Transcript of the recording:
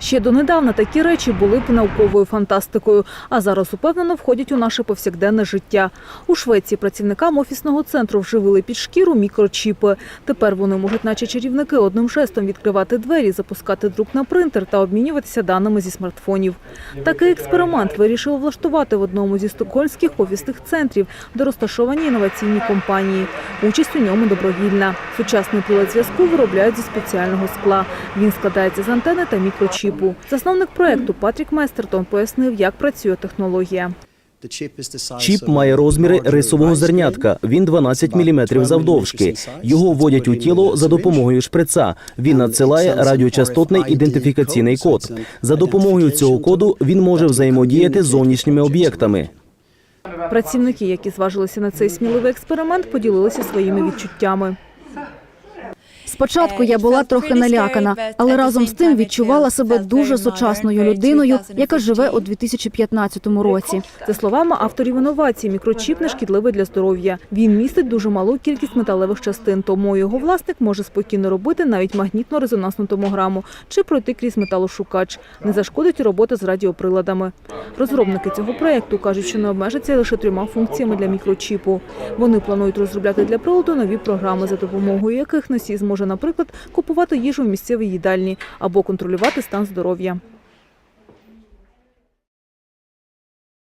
Ще донедавна такі речі були б науковою фантастикою, а зараз упевнено входять у наше повсякденне життя. У Швеції працівникам офісного центру вживили під шкіру мікрочіпи. Тепер вони можуть, наче чарівники, одним жестом відкривати двері, запускати друк на принтер та обмінюватися даними зі смартфонів. Такий експеримент вирішили влаштувати в одному зі стокгольмських офісних центрів, де розташовані інноваційні компанії. Участь у ньому добровільна. Сучасний прилад зв'язку виробляють зі спеціального скла. Він складається з антени та мікрочіпу. Засновник проекту Патрік Майстертон пояснив, як працює технологія. Чіп має розміри рисового зернятка. Він 12 мм завдовжки. Його вводять у тіло за допомогою шприца. Він надсилає радіочастотний ідентифікаційний код. За допомогою цього коду він може взаємодіяти з зовнішніми об'єктами. Працівники, які зважилися на цей сміливий експеримент, поділилися своїми відчуттями. Спочатку я була трохи налякана, але разом з тим відчувала себе дуже сучасною людиною, яка живе у 2015 році. За словами авторів інновації, мікрочіп не шкідливий для здоров'я. Він містить дуже малу кількість металевих частин, тому його власник може спокійно робити навіть магнітно-резонансну томограму чи пройти крізь металошукач. Не зашкодить і робота з радіоприладами. Розробники цього проєкту кажуть, що не обмежаться лише трьома функціями для мікрочіпу. Вони планують розробляти для приладу нові програми, за допомогою яких носій зможе, наприклад, купувати їжу в місцевій їдальні або контролювати стан здоров'я.